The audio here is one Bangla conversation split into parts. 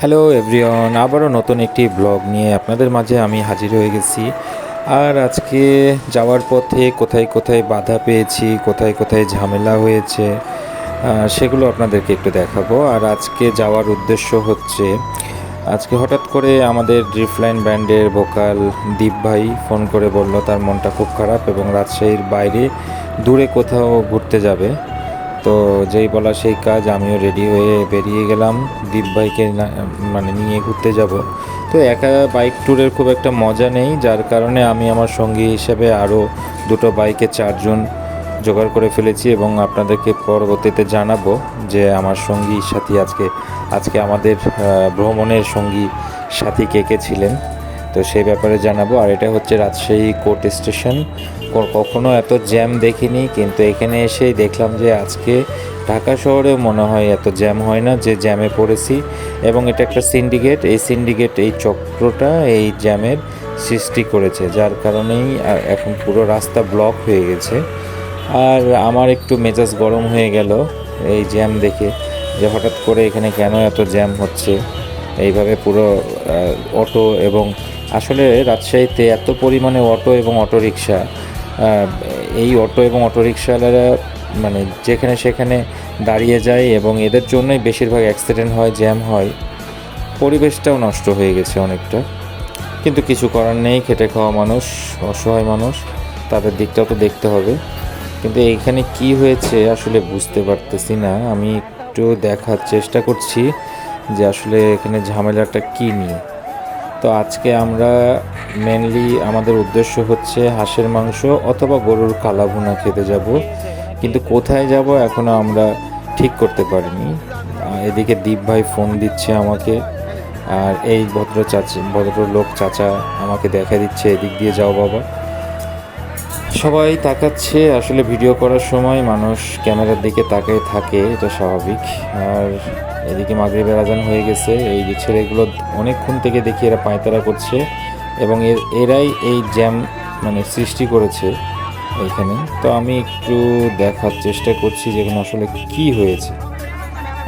হ্যালো এভরিওয়ান আবারও নতুন একটি ব্লগ নিয়ে আপনাদের মাঝে আমি হাজির হয়ে গেছি। আর আজকে যাওয়ার পথে কোথায় কোথায় বাধা পেয়েছি, কোথায় কোথায় ঝামেলা হয়েছে সেগুলো আপনাদেরকে একটু দেখাবো। আর আজকে যাওয়ার উদ্দেশ্য হচ্ছে, আজকে হঠাৎ করে আমাদের ড্রিফলাইন ব্যান্ডের ভোকাল দীপ ভাই ফোন করে বলল, তার মনটা খুব খারাপ এবং রাজশাহীর বাইরে দূরে কোথাও ঘুরতে যাবে। তো যেই বলা সেই কাজ, আমিও রেডি হয়ে বেরিয়ে গেলাম। দীপ বাইকে মানে নিয়ে ঘুরতে যাব। তো একা বাইক ট্যুরের খুব একটা মজা নেই, যার কারণে আমি আমার সঙ্গী হিসেবে আরও দুটো বাইকে চারজন জোগাড় করে ফেলেছি এবং আপনাদেরকে পরবর্তীতে জানাব যে আমার সঙ্গী সাথী আজকে আজকে আমাদের ভ্রমণের সঙ্গী সাথী কে কে ছিলেন। তো সেই ব্যাপারে জানাব। আর এটা হচ্ছে রাজশাহী কোর্ট স্টেশন। কখনো এত জ্যাম দেখিনি, কিন্তু এখানে এসেই দেখলাম যে আজকে ঢাকা শহরেও মনে হয় এত জ্যাম হয় না যে জ্যামে পড়েছি। এবং এটা একটা সিন্ডিকেট এই সিন্ডিকেট এই চক্রটা এই জ্যামের সৃষ্টি করেছে, যার কারণেই এখন পুরো রাস্তা ব্লক হয়ে গেছে। আর আমার একটু মেজাজ গরম হয়ে গেল এই জ্যাম দেখে, যে হঠাৎ করে এখানে কেন এত জ্যাম হচ্ছে? এইভাবে পুরো অটো এবং আসলে রাজশাহীতে এত পরিমাণে অটো এবং অটো রিক্সা এই অটো এবং অটো রিক্সাওয়ালারা মানে যেখানে সেখানে দাঁড়িয়ে যায় এবং এদের জন্যই বেশিরভাগ অ্যাক্সিডেন্ট হয় জ্যাম হয়। পরিবেশটাও নষ্ট হয়ে গেছে অনেকটা। কিন্তু কিছু করার নেই, খেটে খাওয়া মানুষ, অসহায় মানুষ, তাদের দিকটাও তো দেখতে হবে। কিন্তু এইখানে কি হয়েছে আসলে বুঝতে পারতেছি না। আমি একটু দেখার চেষ্টা করছি যে আসলে এখানে ঝামেলাটা কী নিয়ে। তো আজকে আমরা মেনলি আমাদের উদ্দেশ্য হচ্ছে হাঁসের মাংস অথবা গরুর কালা কালাভুনা খেতে যাব। কিন্তু কোথায় যাব এখনও আমরা ঠিক করতে পারিনি। এদিকে দীপ ভাই ফোন দিচ্ছে আমাকে। আর এই ভদ্র চাচা ভদ্রলোক চাচা আমাকে দেখা দিচ্ছে, এদিক দিয়ে যাও বাবা। সবাই তাকাচ্ছে, আসলে ভিডিও করার সময় মানুষ ক্যামেরার দিকে তাকিয়ে থাকে, এটা স্বাভাবিক। আর এদিকে মাগরিবের আজান হয়ে গেছে। এই যে ছেলেগুলো অনেকক্ষণ থেকে দেখি এরা পায়তারা করছে এবং এর, এরাই এই জ্যাম মানে সৃষ্টি করেছে এইখানে তো আমি একটু দেখার চেষ্টা করছি যে এখানে আসলে কি হয়েছে।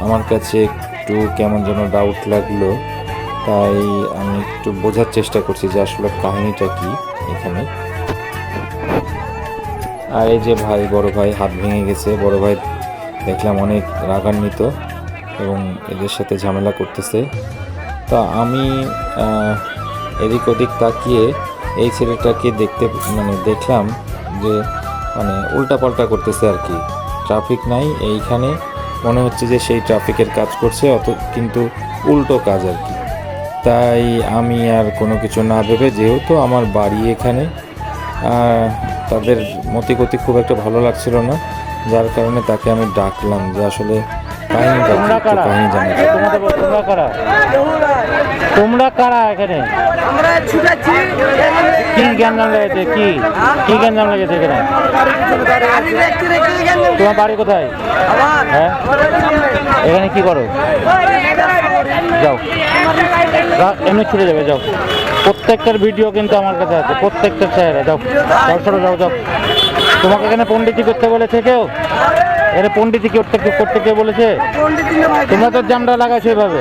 আমার কাছে একটু কেমন যেন ডাউট লাগল, তাই আমি একটু বোঝার চেষ্টা করছি যে আসলে কাহিনীটা কি এখানে। আর এই যে ভাই, বড় ভাই, হাত ভেঙে গেছে। বড় ভাই দেখলাম অনেক রাগান্বিত। এবং এদের সাথে ঝামেলা করতেছে। তা আমি এদিক ওদিক তাকিয়ে এই ছেলেটাকে দেখতে মানে দেখলাম যে মানে উল্টাপাল্টা করতেছে আর কি। ট্রাফিক নাই, এইখানে মনে হচ্ছে যে সেই ট্রাফিকের কাজ করছে, অত, কিন্তু উল্টো কাজ আর কি। তাই আমি আর কোনো কিছু না ভেবে, যেহেতু আমার বাড়ি এখানে তাদের মতিগতি খুব একটা ভালো লাগছিল না, যার কারণে তাকে আমি ডাকলাম যে আসলে তোমরা কারা? তোমরা কারা? তোমরা কারা? এখানে আমরা ছুটাচ্ছি কি গ্যাঞ্জাম লেগেছে? কি? কি গ্যাঞ্জাম লেগেছে এখানে? তোমার বাড়ি কোথায়? হ্যাঁ? এখানে কি করো? যাও। এমনি ছুটে যাবে যাও। প্রত্যেকটার ভিডিও কিন্তু আমার কাছে আছে প্রত্যেকটা চেহারা যাও। যাও সরো যাও যাও। তোমাকে এখানে পণ্ডিতি করতে বলেছে কেউ? এখানে পণ্ডিতি করতে করতে কে বলেছে? পন্ডিত তোমরা তো জামটা লাগাইছো এভাবে।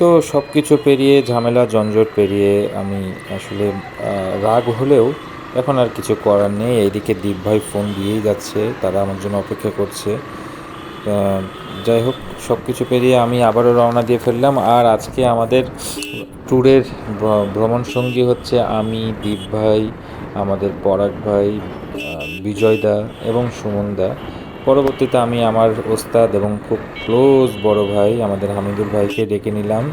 তো সব কিছু পেরিয়ে, ঝামেলা জঞ্জট পেরিয়ে আমি আসলে রাগ হলেও এখন আর কিছু করার নেই। এইদিকে দীপ ভাই ফোন দিয়েই যাচ্ছে। তারা আমার জন্য অপেক্ষা করছে। যাই হোক সব কিছু পেরিয়ে আমি আবারও রওনা দিয়ে ফেললাম। আর আজকে আমাদের ট্যুরের ভ্র- ভ্রমণ সঙ্গী হচ্ছে আমি, দীপ ভাই, আমাদের পরাগ ভাই বিজয় দা এবং সুমন দা। পরবর্তীতে আমি আমার ওস্তাদ এবং খুব ক্লোজ বড় ভাই, আমাদের হামিদুল ভাইকে ডেকে নিলাম,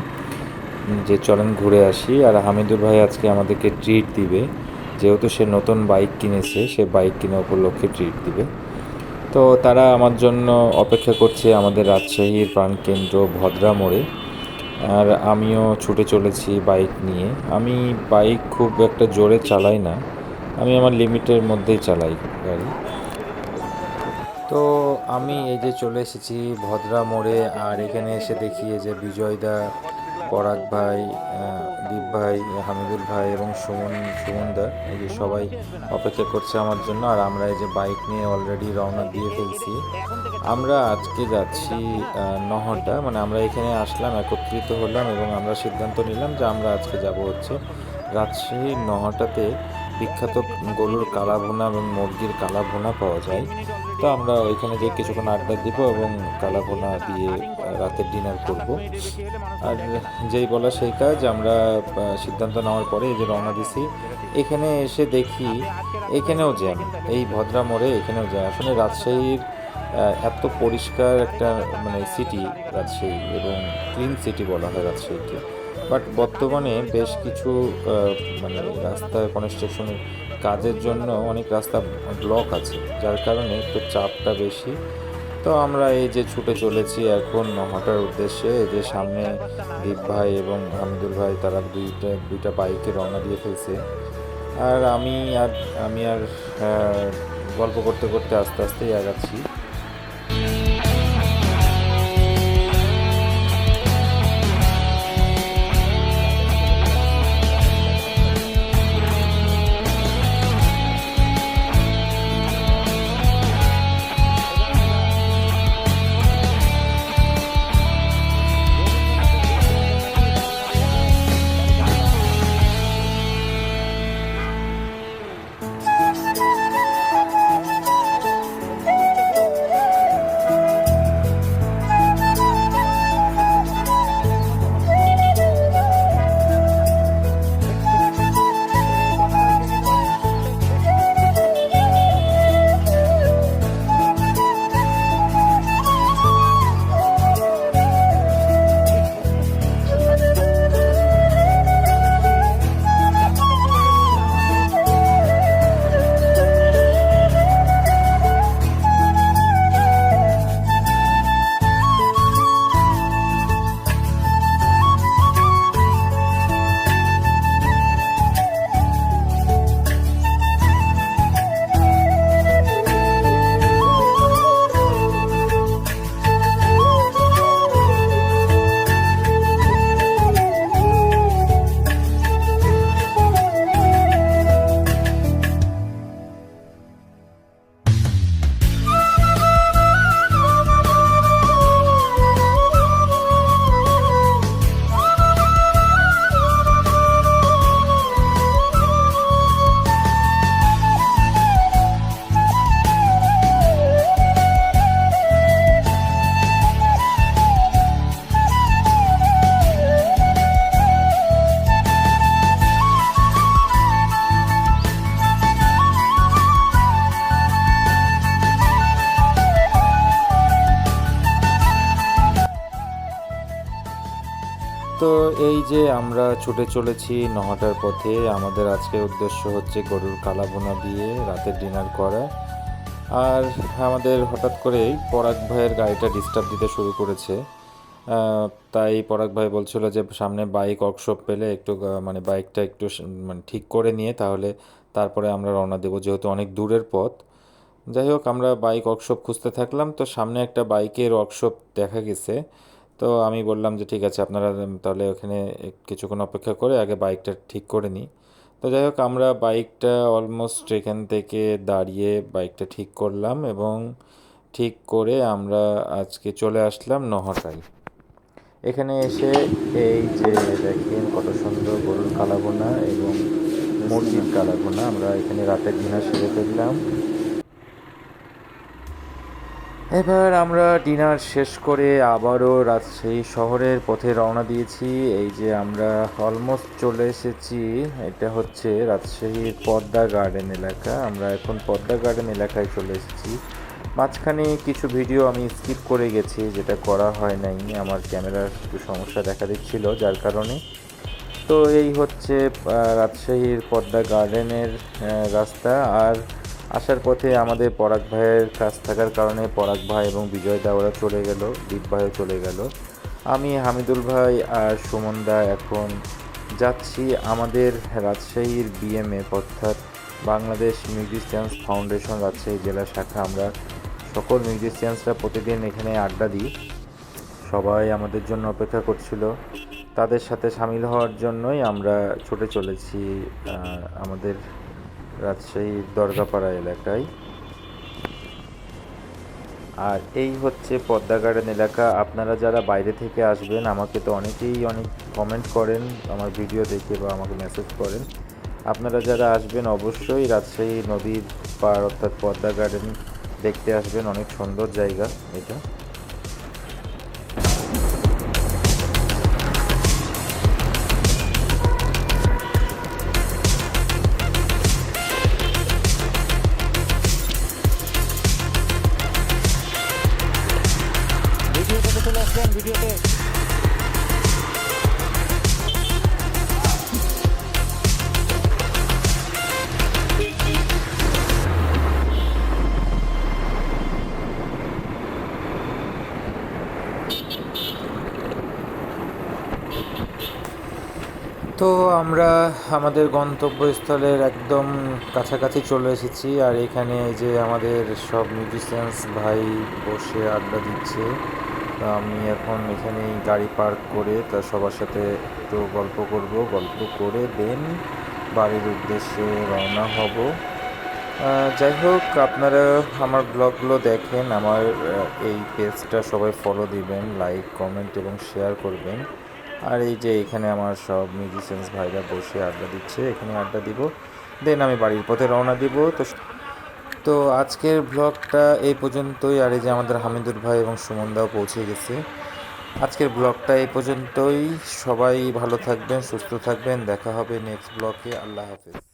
যে চলেন ঘুরে আসি। আর হামিদুল ভাই আজকে আমাদেরকে ট্রিট দিবে। যেহেতু সে নতুন বাইক কিনেছে, সে বাইক কিনে উপলক্ষে ট্রিট দিবে। তো তারা আমার জন্য অপেক্ষা করছে আমাদের রাজশাহীর প্রাণকেন্দ্র ভদ্রা মোড়ে। আর আমিও ছুটে চলেছি বাইক নিয়ে। আমি বাইক খুব একটা জোরে চালাই না। আমি আমার লিমিটের মধ্যেই চালাই গাড়ি। তো আমি এই যে চলে এসেছি ভদ্রা মোড়ে, আর এখানে এসে দেখি যে বিজয়দা পরাগ ভাই দীপ ভাই, হামিদুল ভাই এবং সুমন সুমনদা এই যে সবাই অপেক্ষা করছে আমার জন্য আর আমরা এই যে বাইক নিয়ে অলরেডি রওনা দিয়ে ফেলছি। আমরা আজকে যাচ্ছি নহটা মানে আমরা এখানে আসলাম, একত্রিত হলাম এবং আমরা সিদ্ধান্ত নিলাম যে আমরা আজকে যাব হচ্ছে রাজশাহীর নহটাতে বিখ্যাত গরুর কালা ভুনা এবং মুরগির কালা ভুনা পাওয়া যায়। তো আমরা ওইখানে গিয়ে কিছুক্ষণ আড্ডা দিব এবং কালা ভুনা দিয়ে রাতের ডিনার করব। আর যেই বলা সেই কাজ, আমরা সিদ্ধান্ত নেওয়ার পরে এই যে রওনা দিছি, এখানে এসে দেখি এখানেও জ্যাম এই ভদ্রা মোড়ে এখানেও জ্যাম আসলে রাজশাহীর এত পরিষ্কার একটা মানে সিটি রাজশাহী এবং ক্লিন সিটি বলা হয় রাজশাহীকে। বাট বর্তমানে বেশ কিছু মানে রাস্তা কনস্ট্রাকশনের কাজের জন্য অনেক রাস্তা ব্লক আছে। যার কারণে একটু চাপটা বেশি। তো আমরা এই যে ছুটে চলেছি এখন হঠাৎ উদ্দেশ্যে যে সামনে দীপ ভাই এবং হামিদুল ভাই, তারা দুইটা দুইটা বাইকে রওনা দিয়ে ফেলছে। আর আমি আর আমি আর গল্প করতে করতে আস্তে, আস্তেই আগাচ্ছি। তো এই যে আমরা ছুটে চলেছি নহটার পথে, আমাদের আজকের উদ্দেশ্য হচ্ছে গরুর কালাবোনা দিয়ে রাতের ডিনার করা। আর আমাদের হঠাৎ করেই পরাগ ভাইয়ের গাড়িটা ডিস্টার্ব দিতে শুরু করেছে। তাই পরাগ ভাই বলছিল যে সামনে বাইক ওয়ার্কশপ পেলে একটু মানে বাইকটা একটু মানে ঠিক করে নিয়ে তাহলে তারপরে আমরা রওনা দেবো যেহেতু অনেক দূরের পথ। যাই হোক, আমরা বাইক ওয়ার্কশপ খুঁজতে থাকলাম, তো সামনে একটা বাইকের ওয়ার্কশপ দেখা গেছে। তো আমি বললাম যে, ঠিক আছে, আপনারা তাহলে ওখানে কিছুক্ষণ অপেক্ষা করে আগে বাইকটা ঠিক করে নিই। তো যাই হোক, আমরা বাইকটা অলমোস্ট এখান থেকে দাঁড়িয়ে বাইকটা ঠিক করলাম এবং ঠিক করে আমরা আজকে চলে আসলাম নহটায় এখানে এসে এই যে, দেখেন কত সুন্দর গরুর কালাবোনা এবং মুরগির কালাবোনা আমরা এখানে রাতের ডিনার সেরে ফেললাম। এবার আমরা ডিনার শেষ করে আবারও রাজশাহী শহরের পথে রওনা দিয়েছি। এই যে আমরা অলমোস্ট চলে এসেছি, এটা হচ্ছে রাজশাহীর পদ্মা গার্ডেন এলাকা। আমরা এখন পদ্মা গার্ডেন এলাকায় চলে এসেছি। মাঝখানে কিছু ভিডিও আমি স্কিপ করে গেছি, যেটা করা হয় নাই। আমার ক্যামেরার একটু সমস্যা দেখা দিচ্ছিল, যার কারণে। তো এই হচ্ছে রাজশাহীর পদ্মা গার্ডেনের রাস্তা। আর আসার পথে আমাদের পরাগ ভাইয়ের কাজ থাকার কারণে পরাগ ভাই এবং বিজয় দা, ওরা চলে গেল, দীপ ভাইও চলে গেল। আমি, হামিদুল ভাই আর সুমন দা এখন যাচ্ছি আমাদের রাজশাহীর বিএমএফ অর্থাৎ বাংলাদেশ মিউজিশিয়ানস ফাউন্ডেশন রাজশাহী জেলা শাখা। আমরা সকল মিউজিশিয়ানসরা প্রতিদিন এখানে আড্ডা দিই। সবাই আমাদের জন্য অপেক্ষা করছিল। তাদের সাথে সামিল হওয়ার জন্যই আমরা ছুটে চলেছি আমাদের রাজশাহীর দরগাপাড়া এলাকায়। আর এই হচ্ছে পদ্মা গার্ডেন এলাকা। আপনারা যারা বাইরে থেকে আসবেন, আমাকে তো অনেকেই অনেক কমেন্ট করেন, আমার ভিডিও দেখে বা আমাকে মেসেজ করেন। আপনারা যারা আসবেন, অবশ্যই রাজশাহী নদীর পার অর্থাৎ পদ্মা গার্ডেন দেখতে আসবেন। অনেক সুন্দর জায়গা এটা। আমরা আমাদের গন্তব্যস্থলের একদম কাছাকাছি চলে এসেছি আর এখানে যে আমাদের সব মিউজিশিয়ানস ভাই বসে আড্ডা দিচ্ছে। তো আমি এখন এখানেই গাড়ি পার্ক করে তা সবার সাথে একটু গল্প করব। গল্প করে দেন বাড়ির উদ্দেশ্যে রওনা হব। যাই হোক, আপনারা আমার ব্লগগুলো দেখেন, আমার এই পেজটা সবাই ফলো দিবেন লাইক কমেন্ট এবং শেয়ার করবেন। আর এই যে এখানে আমার সব মিউজিশিয়ানস ভাইরা বসে আড্ডা দিচ্ছে এখানে আড্ডা দিব। দেন আমি বাড়ির পথে রওনা দিব। তো তো আজকের ব্লগটা এই পর্যন্তই। আর এই যে আমাদের হামিদুর ভাই এবং সুমনদাও পৌঁছে গেছে। আজকের ব্লগটা এই পর্যন্তই। সবাই ভালো থাকবেন, সুস্থ থাকবেন। দেখা হবে নেক্সট ব্লগে আল্লাহ হাফেজ।